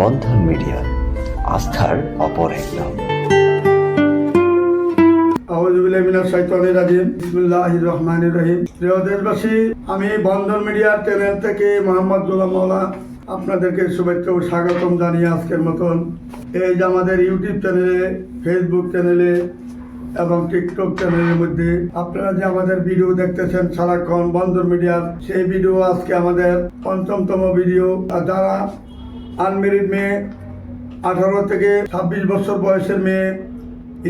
বন্ধন media, আস্থার অপর এক নাম আমি বন্ধন মিডিয়ার চ্যানেল থেকে মোহাম্মদ গোলাম মাওলা আপনাদেরকে শুভেচ্ছা ও স্বাগতম জানিয়ে আজকের মতন। এই যে আমাদের ইউটিউব চ্যানেলে, ফেসবুক চ্যানেলে এবং টিকটক চ্যানেলের মধ্যে আপনারা যে আমাদের ভিডিও দেখতেছেন সারাক্ষণ বন্ধন মিডিয়ার, সেই ভিডিও আজকে আমাদের পঞ্চমতম ভিডিও। যারা আনমেরিড মেয়ে, আঠারো থেকে ছাব্বিশ বছর বয়সের মেয়ে,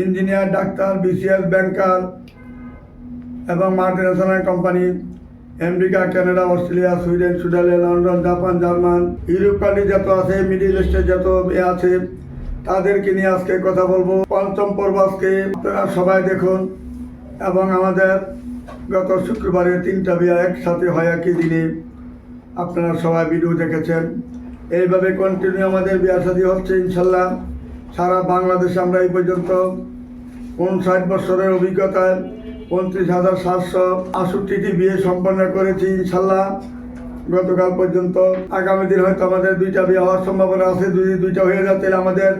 ইঞ্জিনিয়ার, ডাক্তার, বিসিএস, ব্যাংকার এবং multinational company, America, Canada, Australia, Sweden, Switzerland, London, Japan, German, Europe country যত আছে, মিডিল ইস্টে যত এ আছে, তাদেরকে নিয়ে আজকে কথা বলব। পঞ্চম পর্ব আজকে, আপনারা সবাই দেখুন এবং আমাদের গত শুক্রবারে তিনটা বিয়া একসাথে হয় একই দিনে। আপনারা সবাই ভিডিও দেখেছেন। এইভাবে কন্টিনিউ আমাদের বিয়া শাদী হচ্ছে, ইনশাল্লাহ সারা বাংলাদেশে আমরা এই পর্যন্ত উনষাট বছরের অভিজ্ঞতায় পঁয়ত্রিশ হাজার সাতশো আষট্টিটি বিয়ে সম্পন্ন করেছি, ইনশাল্লাহ। গতকাল পর্যন্ত আগামী দিন হয়তো আমাদের দুইটা বিয়ে হওয়ার সম্ভাবনা আছে, যদি দুইটা হয়ে যায় তাহলে আমাদের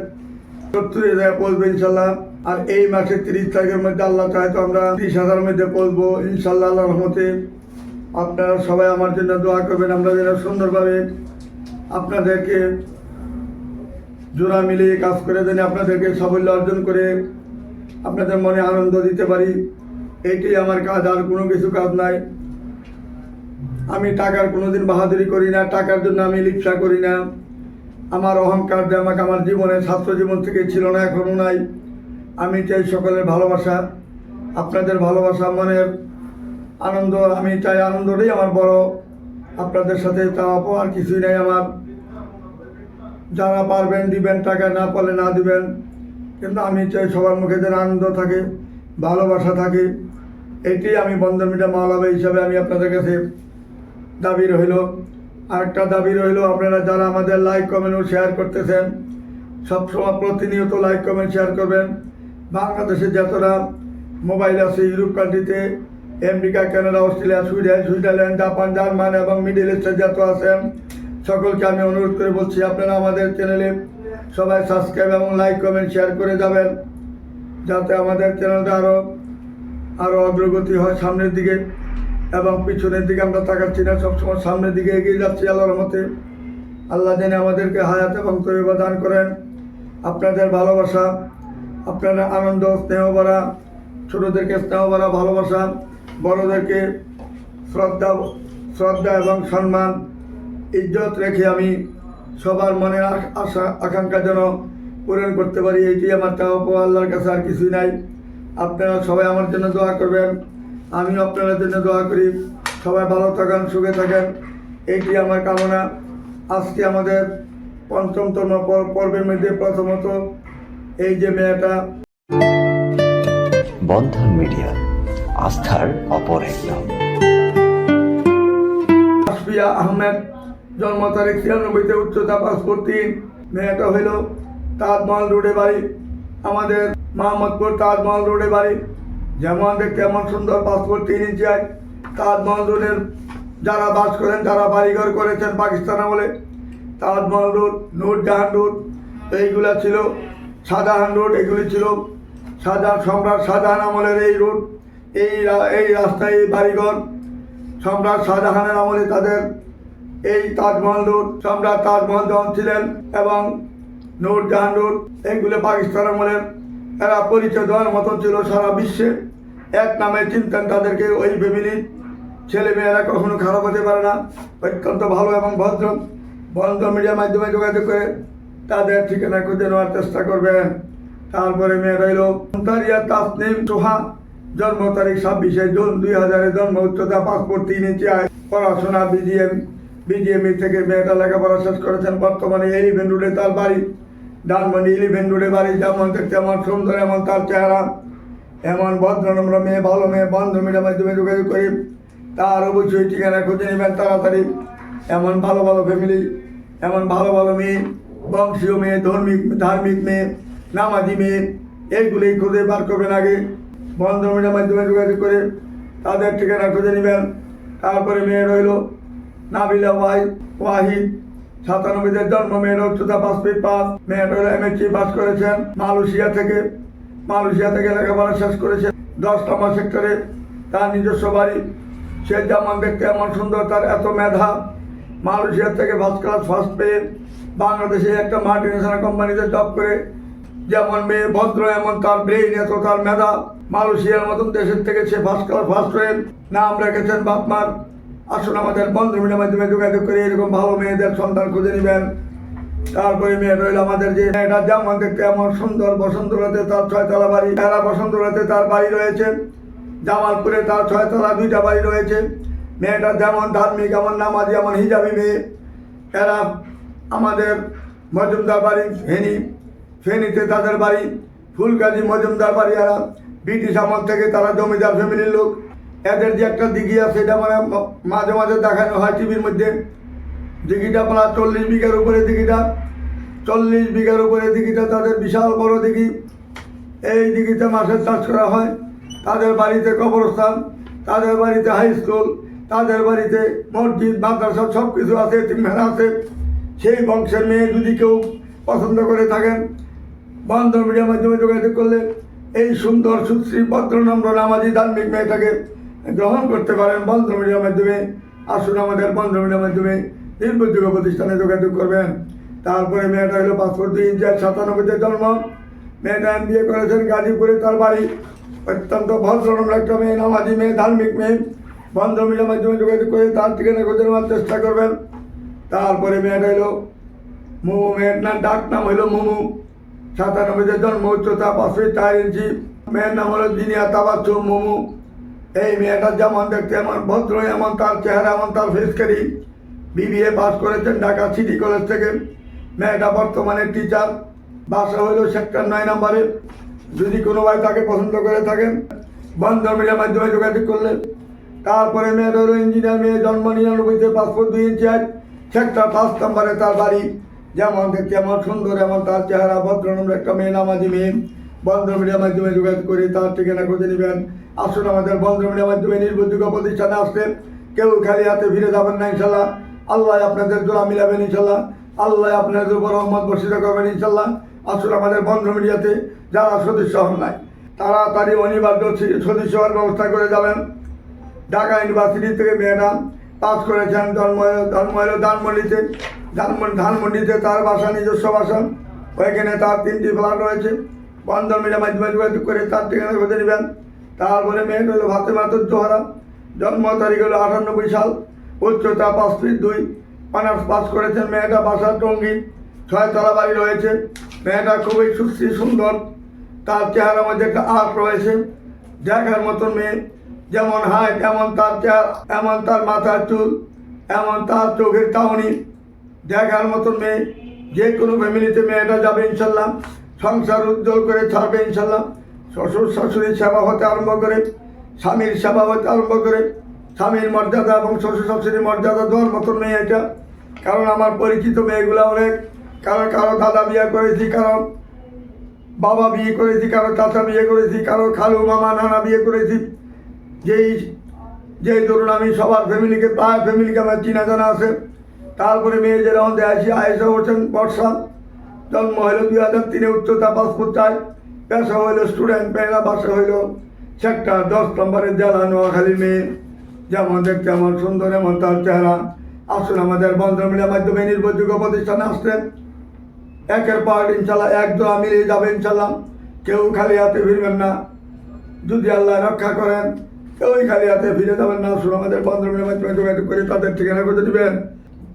সত্তর হাজার পৌঁছবে, ইনশাল্লাহ। আর এই মাসের তিরিশ তারিখের মধ্যে আল্লাহ তো আমরা ত্রিশ হাজারের মধ্যে পৌঁছবো, ইনশাল্লাহ আল্লাহ রহমতে। আপনারা সবাই আমার জন্য দোয়া করবেন, আমরা যেন সুন্দরভাবে আপনাদেরকে জোড়া মিলিয়ে কাজ করে যেন আপনাদেরকে সাফল্য অর্জন করে আপনাদের মনে আনন্দ দিতে পারি। এইটাই আমার কাজ, আর কোনো কিছু কাজ নাই। আমি টাকার কোনোদিন বাহাদুরি করি না, টাকার জন্য আমি লিপসা করি না। আমার অহংকার যে আমাকে আমার জীবনে ছাত্র জীবন থেকে ছিল না এখনও নাই। আমি চাই সকলের ভালোবাসা, আপনাদের ভালোবাসা, মনের আনন্দ, আমি চাই আনন্দটাই আমার বড়। আপনাদের সাথে তা আর কিছুই নাই আমার। যারা পারবেন দিবেন টাকা, না পারলে না দিবেন। কিন্তু আমি চাই সবার মুখে যেন আনন্দ থাকে, ভালোবাসা থাকে। এটি আমি বন্ধন মিডিয়া মাওলাবা হিসাবে আমি আপনাদের কাছে দাবি রইল। আরেকটা দাবি রইল, আপনারা যারা আমাদের লাইক কমেন্ট ও শেয়ার করতেছেন, সবসময় প্রতিনিয়ত লাইক কমেন্ট শেয়ার করবেন। বাংলাদেশে যতটা মোবাইল আছে ইউরোপ কান্ট্রিতে America Canada, Australia, Sweden, Switzerland, Japan, German এবং মিডিল ইস্টে যত আছেন সকলকে আমি অনুরোধ করে বলছি, আপনারা আমাদের চ্যানেলে সবাই সাবস্ক্রাইব এবং লাইক, কমেন্ট, শেয়ার করে যাবেন, যাতে আমাদের চ্যানেলটা আরও আরও অগ্রগতি হয় সামনের দিকে এবং পিছনের দিকে আমরা তাকাচ্ছি না, সবসময় সামনের দিকে এগিয়ে যাচ্ছি আল্লাহর মতে আল্লাহ যেন আমাদেরকে হায়াত এবং তৈবা দান করেন। আপনাদের ভালোবাসা, আপনারা আনন্দ, স্নেহ ভরা, ছোটোদেরকে স্নেহ ভরা, ভালোবাসা বড়োদেরকে শ্রদ্ধা শ্রদ্ধা এবং সম্মান, ইজ্জত রেখে আমি সবার মনে আশা, আকাঙ্ক্ষা যেন পূরণ করতে পারি, এইটি আমার চাওয়া আল্লাহর কাছে আর কিছুই নাই। আপনারা সবাই আমার জন্য দোয়া করবেন, আমিও আপনাদের জন্য দোয়া করি। সবাই ভালো থাকেন, সুখে থাকেন, এইটি আমার কামনা। আজকে আমাদের পঞ্চমতম পর- পর্বের মধ্যে প্রথমত এই যে মেয়েটা বন্ধন মিডিয়া। আস্থার অপর এক আহমেদ, জন্ম তারিখ ছিয়ানব্বইতে উচ্চতা পাসপোর্ট তিন, মেয়েটা হইল তাজমহল রোডে বাড়ি। আমাদের মোহাম্মদপুর তাজমহল রোডে বাড়ি। যেমন দেখতে এমন সুন্দর পাসপোর্ট তিন ইঞ্চি হয় তাজমহল রোডের যারা বাস করেন যারা বাড়িঘর করেছেন পাকিস্তান আমলে। তাজমহল রোড নূরজাহান রোড, এইগুলা ছিল শাহজাহান রোড, এগুলি ছিল শাহজাহান সম্রাট শাহজাহান আমলের এই রোড। এই এই রাস্তায়, এই বাড়িঘর। সম্রাট শাহজাহানের আমলে তাদের এই তাজমহল রোড সম্রাট তাজমহল যখন ছিলেন এবং নূরজাহান রোড এইগুলো পাকিস্তান আমলের এরা পরিচয় দেওয়ার মতো ছিল সারা বিশ্বে। এক নামে চিনতেন তাদেরকে ওই ফ্যামিলির ছেলে মেয়েরা কখনো খারাপ হতে পারে না। অত্যন্ত ভালো এবং ভদ্র। বন্ধ মিডিয়ার মাধ্যমে যোগাযোগ করে তাদের ঠিকানা খুঁজে নেওয়ার চেষ্টা করবে। তারপরে মেয়ে রইল তারিয়া তাসনিম, সোহা জন্ম তারিখ ছাব্বিশে জুন দুই হাজারে জন্ম উচ্চতা পাসপোর্ট তিন ইঞ্চি, আয় পড়াশোনা বিজিএম বিজিএমই থেকে মেয়েটা লেখাপড়া শেষ করেছেন। বর্তমানে এলিভেন রোডে তার বাড়ি। ডানমন্ডি ইলিভেন রোডে বাড়ি। যেমন দেখতে এমন সুন্দর, এমন তার চেহারা, এমন ভদ্রনম্র মেয়ে, ভালো মেয়ে বন্ধ মিডিয়ার মাধ্যমে যোগাযোগ করি। তার অবশ্যই ঠিকানা খুঁজে নেবেন তাড়াতাড়ি। এমন ভালো ভালো ফ্যামিলি এমন ভালো ভালো মেয়ে, বংশীয় মেয়ে, ধর্মিক, ধার্মিক মেয়ে, নামাজি মেয়ে, এইগুলোই খুঁজে বার করবেন আগে। বন্ধ মিডিয়ার মাধ্যমে যোগাযোগ করে তাদের ঠিকানা খুঁজে নেবেন। তারপরে মেয়ে রইল নাবিলা ওয়াই ওয়াহিদ। সাতানব্বইতে জন্ম, মেয়ের উচ্চতা পাঁচ ফিট পাঁচ। মেয়ের হলো এমএসসি পাস করেছেন মালয়েশিয়া থেকে। মালয়েশিয়া থেকে লেখাপড়া শেষ করেছেন দশ নম্বর সেক্টরে। তার নিজস্ব বাড়ি। সে যেমন দেখতে এমন সুন্দর, তার এত মেধা। মালয়েশিয়া থেকে ফার্স্ট ক্লাস ফার্স্ট পেয়ে বাংলাদেশে একটা মাল্টিনেশনাল কোম্পানিতে জব করে। যেমন মেয়ে ভদ্র, এমন তার ব্রেইন, এত তার মেধা। মালয়েশিয়ার মতন দেশের থেকে সে ফার্স্ট ক্লাস ফার্স্ট হয়ে নাম রেখেছেন বাপমার। আসুন আমাদের বন্ধু মিলের মাধ্যমে যোগাযোগ করে এরকম ভালো মেয়েদের সন্তান খুঁজে নেবেন। তারপরে মেয়ে রইল আমাদের যে মেয়েটা যেমন দেখতে এমন সুন্দর, বসন্তরাতে তার ছয়তলা বাড়ি তারা বসন্ত বসন্তরাতে তার বাড়ি রয়েছে। জামালপুরে তার ছয়তলা, দুইটা বাড়ি রয়েছে। মেয়েটা যেমন ধার্মিক, এমন নামাজি, এমন হিজাবি মেয়ে। এরা আমাদের মজুমদার বাড়ি ফেনী ফেনীতে তাদের বাড়ি, ফুলগাজী, মজুমদার বাড়ি এরা ব্রিটিশ আমল থেকে তারা জমিদার ফ্যামিলির লোক। এদের যে একটা দিঘি আছে, এটা মানে মাঝে মাঝে দেখানো হয় টিভির মধ্যে। দিঘিটা প্রায় চল্লিশ বিঘার উপরে দিঘিটা। চল্লিশ বিঘার উপরে দিঘিটা তাদের বিশাল বড় দিঘি। এই দিঘিতে মাছের চাষ করা হয়। তাদের বাড়িতে কবরস্থান, তাদের বাড়িতে হাই স্কুল তাদের বাড়িতে মসজিদ, মাদ্রাসা সব কিছু আছে তিনখানা আছে। সেই বংশের মেয়ে যদি কেউ পছন্দ করে থাকেন বন্ধন মিডিয়ার মাধ্যমে যোগাযোগ করলে এই সুন্দর, সুশ্রী, ভদ্রনম্র, নামাজি ধার্মিক মেয়েটাকে গ্রহণ করতে পারেন বন্ধন মিডিয়ার মাধ্যমে। আসুন আমাদের বন্ধ মিডিয়ার মাধ্যমে নির্ভরযোগ্য প্রতিষ্ঠানে যোগাযোগ করবেন। তারপরে মেয়েটা হলো পাসপোর্ট দুই ইঞ্চার সাতানব্বইতে জন্ম। মেয়েটা এম বিয়ে করেছেন গাজীপুরে, তার বাড়ি অত্যন্ত ভদ্রনম্র একটা মেয়ে, নামাজি মেয়ে ধার্মিক মেয়ে। বন্ধ মিডিয়ার মাধ্যমে যোগাযোগ করে তার ঠিকানা খুঁজে নেওয়ার চেষ্টা করবেন। তারপরে মেয়েটা হলো মোমো নাম ডাক নাম হলো মোমো। সাতানব্বইতে জন্ম, উচ্চতা পাঁচ ফিট চার ইঞ্চি। মেয়ের নাম হলো জিনিয়া তাবাচ্ছু মোমো। এই মেয়েটা যেমন দেখতে এমন, ভদ্র এমন, তার চেহারা এমন, তার ফেসকারি বিবিএ পাস করেছেন ঢাকা সিটি কলেজ থেকে। মেয়েটা বর্তমানে টিচার বাসা হইল সেক্টর নয় নম্বরে। যদি কোনো ভাই তাকে পছন্দ করে থাকেন বন্ধন মিডিয়ার মাধ্যমে যোগাযোগ করলে। তারপরে মেয়ের হলো ইঞ্জিনিয়ার মেয়ে জন্ম নিরানব্বইতে পাসপোর্ট দুই ইঞ্চি সেক্টর পাঁচ নম্বরে তার বাড়ি। যেমন দেখতে এমন সুন্দর, এমন তার চেহারা, ভদ্রনম্র একটা মেয়ে নামাজি মেয়ে। বন্ধ মিডিয়ার মাধ্যমে যোগাযোগ করে তার ঠিকানা খুঁজে নেবেন। আসুন আমাদের বন্ধ মিডিয়ার মাধ্যমে নির্ভরযোগ্য প্রতিষ্ঠানে আসতে। কেউ খালি হাতে ফিরে যাবেন না, ইনশাল্লাহ। আল্লাহ আপনাদের জোড়া মিলাবেন, ইনশাল্লাহ। আল্লাহ আপনাদের উপর রহমত বর্ষিত করবেন, ইনশাল্লাহ। আসুন আমাদের বন্ধ মিডিয়াতে যারা সদস্য হন নাই, তাড়াতাড়ি অনিবার্য সদস্য হওয়ার ব্যবস্থা করে যাবেন। ঢাকা ইউনিভার্সিটি থেকে মেয়েরা পাস করেছেন জন্ম জন্ম হলো ধানমন্ডিতে। ধানমন্ডি ধানমন্ডিতে তার বাসা, নিজস্ব বাসা। ওইখানে তার তিনটি ফ্ল্যাট রয়েছে। বন্ধন মিডিয়া মাধ্যমে যোগাযোগ করে তার ঠিকানা খুঁজে নেবেন। তারপরে মেয়েটা হলো ভাতে মাতুর জোহরা জন্ম তারিখ হলো আটানব্বই সাল। উচ্চতা পাঁচ ফিট দুই। অনার্স পাস করেছেন মেয়েটা বাসা টঙ্গি। ছয়তলা বাড়ি রয়েছে। মেয়েটা খুবই সুশ্রী সুন্দর। তার চেহারার মধ্যে একটা আর্ট রয়েছে। দেখার মতন মেয়ে। যেমন হাইট এমন তার চেহারা, এমন তার মাথার চুল, এমন তার চোখের টাউনি দেখার মতন মেয়ে। যে কোনো ফ্যামিলিতে মেয়েটা যাবে ইনশাল্লাহ। সংসার উজ্জ্বল করে ছাড়বে ইনশাল্লাহ। শ্বশুর শাশুড়ির সেবা হতে আরম্ভ করে, স্বামীর সেবা হতে আরম্ভ করে, স্বামীর মর্যাদা এবং শ্বশুর শাশুড়ির মর্যাদা দেওয়ার মতন মেয়ে এটা। কারণ আমার পরিচিত মেয়েগুলো অনেক। কারও কারও দাদা বিয়ে করেছি, কারও বাবা বিয়ে করেছি, কারও চাচা বিয়ে করেছি, কারও খালু মামা নানা বিয়ে করেছি। যেই যেই ধরুন আমি সবার ফ্যামিলিকে প্রায় ফ্যামিলিকে আমার চিনা জানা আছে। তারপরে মেয়ে যে রহন আসি আয়েশা হোসেন বর্ষা, জন্ম হইল দুই হাজার তিনে উচ্চতা পাসপোর্ট চাই। পেশা হইল স্টুডেন্ট মেয়েরা বাসা হইল সেক্টর দশ নম্বরের জেলা নোয়াখালী মেয়ে। যেমন দেখতে আমার সুন্দর, এমন তার চেহারা। আসুন আমাদের বন্ধ মিডিয়ার মাধ্যমে নির্ভরযোগ্য প্রতিষ্ঠানে আসতেন। একের পর ইনশাল্লাহ এক দোয়া মিলিয়ে যাবে ইনশাল্লাহ। কেউ খালি হাতে ফিরবেন না। যদি আল্লাহ রক্ষা করেন, কেউই খালি হাতে ফিরে যাবেন না। শুধু আমাদের বন্ধ বন্ধুদের মাধ্যমে যোগাযোগ করে তাদের ঠিকানা করে দিবেন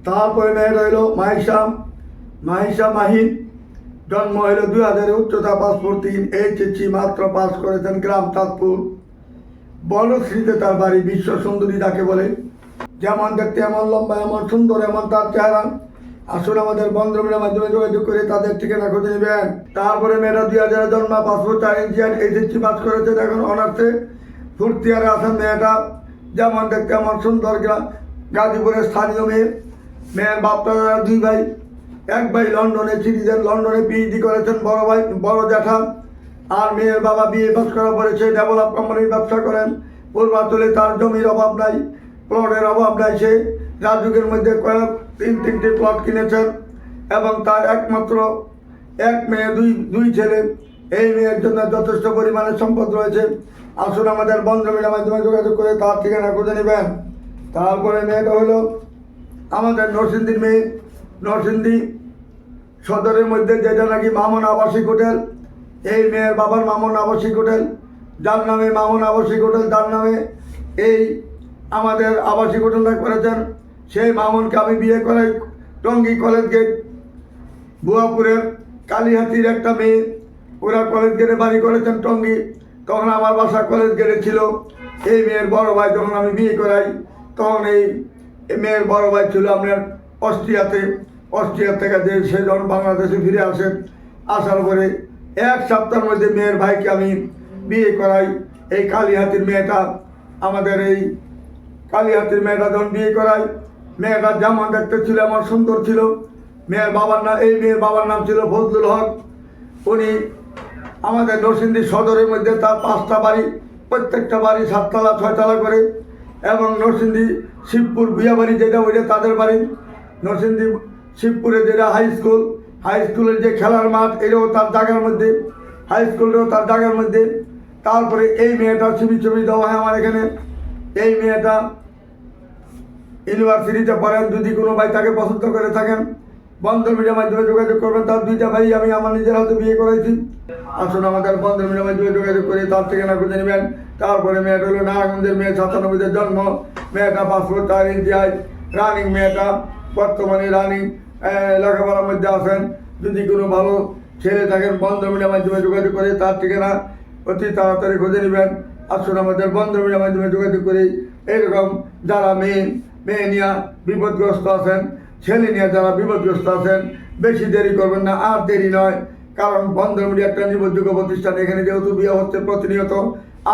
তারপরে মেয়ে রইল মাহিসা মাহিসা মাহিন। জন্ম হইল দুই হাজারে উচ্চতা পাসপোর্ট তিন এইচএসি মাত্র পাস করেছেন গ্রাম তাজপুর। বনশ্রীতে তার বাড়ি বিশ্ব সুন্দরী যাকে বলে। যেমন দেখতে এমন লম্বা, এমন সুন্দর, এমন তার চেহারা। আসুন আমাদের বন্ধুদের মাধ্যমে যোগাযোগ করে তাদের ঠিকানা খুঁজে নেবেন। তারপরে মেয়েরা দুই হাজারে জন্ম পাসপোর্ট চার ইঞ্চি আর এইচএসসি পাস করেছে এখন অনার্সে। ফুর্তিয়ারে আছেন মেয়েটা। যেমন দেখতে এমন সুন্দর গাজীপুরের স্থানীয় মেয়ে। মেয়ের বাপটা দুই ভাই, এক ভাই লন্ডনে সিটিজেন লন্ডনে পিএইচডি করেছেন, বড় ভাই, বড় জ্যাঠা। আর মেয়ের বাবা বিয়ে পাস করা পড়েছে ডেভেলপ কোম্পানির ব্যবসা করেন। পূর্বাঞ্চলে তার জমির অভাব নাই প্লটের অভাব নাই সে। রাজুকের মধ্যে কয়েক, তিন, তিনটি প্লট কিনেছেন। এবং তার একমাত্র এক মেয়ে, দুই দুই ছেলে, এই মেয়ের জন্য যথেষ্ট পরিমাণে সম্পদ রয়েছে। আসুন আমাদের বন্ধুমিলের মাধ্যমে যোগাযোগ করে তার ঠিকানা খুঁজে নেবেন। তারপরে মেয়েটা হলো আমাদের নরসিংদীর মেয়ে, নরসিংদী সদরের মধ্যে যেটা নাকি মামন আবাসিক হোটেল, এই মেয়ের বাবার মামন আবাসিক হোটেল, যার নামে মামন আবাসিক হোটেল, তার নামে এই আমাদের আবাসিক হোটেলটা করেছেন সেই মামনকে আমি বিয়ে করাই টঙ্গী কলেজ গেট, বুয়াপুরের কালীহাতির একটা মেয়ে। ওরা কলেজ গেটে বাড়ি করেছেন টঙ্গী। তখন আমার বাসা কলেজ গেটে ছিল। এই মেয়ের বড় ভাই যখন আমি বিয়ে করাই, তখন এই মেয়ের বড় ভাই ছিল আপনার অস্ট্রিয়াতে, অস্ট্রিয়া থেকে যে সে যখন বাংলাদেশে ফিরে আসেন আসার পরে এক সপ্তাহের মধ্যে মেয়ের ভাইকে আমি বিয়ে করাই। এই কালীহাতির মেয়েটা আমাদের এই কালীহাতির মেয়েটা যখন বিয়ে করাই, মেয়েটা যেমন দেখতে ছিল আমার সুন্দর ছিল। মেয়ের বাবার নাম এই মেয়ের বাবার নাম ছিল ফজলুল হক। উনি আমাদের নরসিংদী সদরের মধ্যে তার পাঁচটা বাড়ি, প্রত্যেকটা বাড়ি সাততলা, ছয়তলা করে এবং নরসিংদী শিবপুর বিয়াবাড়ি যেটা, ওইটা তাদের বাড়ি। নরসিংদী শিবপুরে যেটা হাই স্কুল হাই স্কুলের যে খেলার মাঠ, এটাও তার জায়গার মধ্যে। হাই স্কুলটাও তার জায়গার মধ্যে। তারপরে এই মেয়েটা ছবি ছবি দেওয়া হয় আমার এখানে। এই মেয়েটা ইউনিভার্সিটিতে পড়েন, যদি কোনো ভাই তাকে পছন্দ করে থাকেন বন্ধন মিডিয়ার মাধ্যমে যোগাযোগ করবেন। তার দুইটা ভাই আমি আমার নিজের হাতে বিয়ে করেছি আসুন আমাদের বন্ধন মিডিয়ার মাধ্যমে যোগাযোগ করে তার ঠিকানা খুঁজে নেবেন। তারপরে মেয়েটা হলো নারায়ণগঞ্জের মেয়ে, সাতানব্বইতে জন্ম। মেয়েটা পাসপোর্ট চার ইঞ্চি রানিং মেয়েটা। বর্তমানে রানিং লেখাপড়ার মধ্যে আসেন যদি কোনো ভালো ছেলে থাকেন বন্ধ মিডিয়ার মাধ্যমে যোগাযোগ করে তার ঠিকানা অতি তাড়াতাড়ি খুঁজে নেবেন। আসুন আমাদের বন্ধ মিডিয়ার মাধ্যমে যোগাযোগ করে এরকম যারা মেয়ে মেয়ে নিয়ে বিপদগ্রস্ত আছেন, ছেলে নিয়ে যারা বিপদগ্রস্ত আছেন, বেশি দেরি করবেন না, আর দেরি নয়। কারণ বন্ধ মিডিয়া একটা নির্ভরযোগ্য প্রতিষ্ঠান, এখানে যেহেতু বিয়ে হচ্ছে প্রতিনিয়ত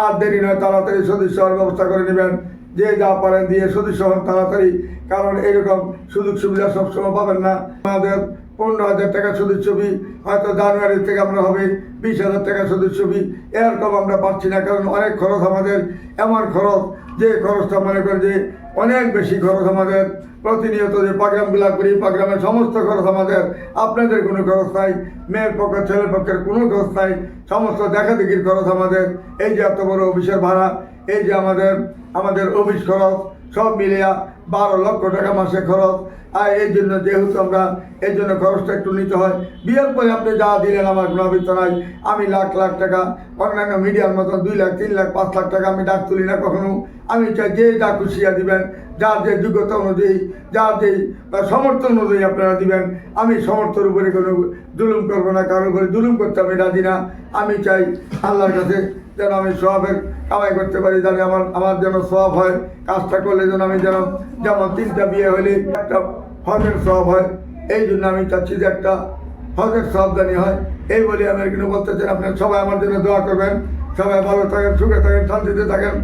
আর দেরি নয়, তাড়াতাড়ি সদস্য হওয়ার ব্যবস্থা করে নেবেন। যে যা পারেন দিয়ে সদস্য হন তাড়াতাড়ি, কারণ এরকম সুযোগ সুবিধা সবসময় পাবেন না। আমাদের পনেরো হাজার টাকা সদস্য ফি হয়তো জানুয়ারি থেকে আমরা হবে বিশ হাজার টাকা সদস্য ফি এরকম আমরা পাচ্ছি না, কারণ অনেক খরচ আমাদের, এমন খরচ, যে খরচটা মনে করেন যে অনেক বেশি খরচ আমাদের। প্রতিনিয়ত যে প্রোগ্রামগুলো করি প্রোগ্রামের সমস্ত খরচ আমাদের, আপনাদের কোনো খরচ নাই, মেয়ের পক্ষে, ছেলের পক্ষের কোনো খরচ নাই, সমস্ত দেখাদেখির খরচ আমাদের। এই যে এত বড় অফিসের ভাড়া, এই যে আমাদের আমাদের অফিস খরচ, সব মিলিয়া বারো লক্ষ টাকা মাসে খরচ। আর এই জন্য যেহেতু আমরা, এই জন্য খরচটা একটু নিতে হয়। বিয়ের পরে আপনি যা দিলেন আমার কোনো নাই। আমি লাখ লাখ টাকা, অন্যান্য মিডিয়ার মতন দুই লাখ, তিন লাখ, পাঁচ লাখ টাকা আমি ডাক তুলি না কখনো। আমি চাই যে যা খুশিয়া দিবেন যার যে যোগ্যতা অনুযায়ী যার যে সমর্থন অনুযায়ী আপনারা দিবেন। আমি সমর্থনের উপরে কোনো জুলুম করব না, কারোর উপরে জুলুম করতে আমি রাজি না। আমি চাই আল্লাহর কাছে যেন আমি সবের কামাই করতে পারি, যেন আমার আমার যেন সব হয়, কাজটা করলে যেন আমি যেন, যেমন তিনটা বিয়ে হলে একটা হজের সব হয়, এই জন্য আমি চাচ্ছি যে একটা হজের সাবধানী হয়। এই বলে আমি কিন্তু বলতে চাই আপনার সবাই আমার জন্য দোয়া করবেন, সবাই ভালো থাকেন, সুখে থাকেন, শান্তিতে থাকেন।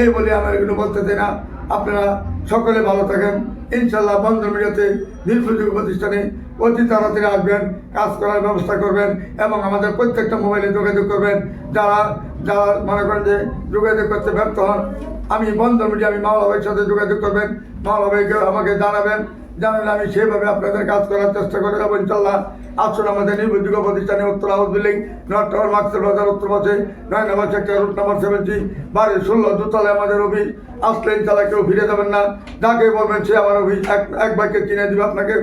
এই বলে আমি কিন্তু বলতে চাই না। আপনারা সকলে ভালো থাকেন। ইনশাল্লাহ বন্ধ মিডিয়াতে নির্ভরযোগ্য প্রতিষ্ঠানে অতি তাড়াতাড়ি আসবেন, কাজ করার ব্যবস্থা করবেন এবং আমাদের প্রত্যেকটা মোবাইলে যোগাযোগ করবেন। যারা যারা মনে করেন যে যোগাযোগ করতে ব্যর্থ হন। আমি বন্ধন মিডিয়া, আমি মাওলা ভাইয়ের সাথে যোগাযোগ করবেন। মাওলা ভাইকে আমাকে জানাবেন। জানালে আমি সেভাবে আপনাদের কাজ করার চেষ্টা করে যাব ইনশাল্লাহ আসুন আমাদের নির্ভরযোগ্য প্রতিষ্ঠানে উত্তর হাউস বিল্ডিং, নর্থ টাওয়ার মার্কসের বাজার, উত্তর পাশে, নয় number sector, route number seventy বাড়ি ষোলো দুতলায় আমাদের অফিস। আসলে ইনশাল্লাহ কেউ ফিরে যাবেন না। যাকে বলবেন সে আমার অফিস এক বাইকে চিনে দিবে আপনাকে।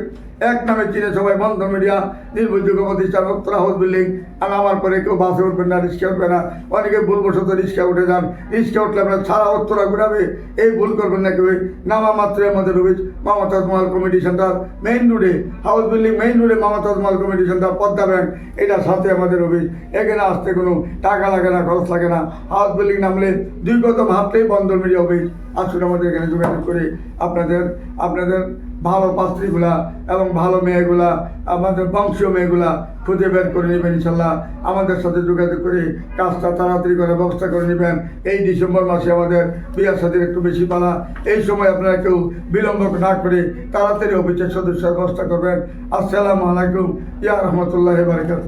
এক নামে চিনে সবাই বন্ধ মিডিয়া নির্ভরযোগ্য প্রতিষ্ঠান, উত্তর হাউস বিল্ডিং আর আমার পরে কেউ বাসে উঠবেন না রিক্সা উঠবে না। অনেকে ভুলবশত রিক্সা উঠে যান। রিক্সা উঠলে আপনার সারা উত্তরা ঘুরাবে। এই ভুল করবেন না কেউ। নামা মাত্র আমাদের অফিস, মামা তাজমহল কমিটি সেন্টার মেইন রোডে হাউস বিল্ডিং মেইন রোডে মামা Taj Mahal committee centre Padma bank. এটার সাথে আমাদের অফিস। এখানে আসতে কোনো টাকা লাগে না, খরচ লাগে না। হাউস বিল্ডিং নামলে দুই কদম হাঁটলেই বন্ধন মিডিয়া অফিস আসুন আমাদের এখানে যোগাযোগ করে আপনাদের আপনাদের ভালো পাত্রীগুলা এবং ভালো মেয়েগুলা, আমাদের বংশীয় মেয়েগুলা খুঁজে বের করে নেবেন ইনশাল্লাহ। আমাদের সাথে যোগাযোগ করে কাজটা তাড়াতাড়ি করার ব্যবস্থা করে নেবেন। এই ডিসেম্বর মাসে আমাদের বিয়ার সাথে একটু বেশি পালা। এই সময় আপনারা কেউ বিলম্ব না করে তাড়াতাড়ি অফিসের সদস্যের ব্যবস্থা করবেন। আসসালামু আলাইকুম। ইয়া রহমতুল্লাহ বারকাত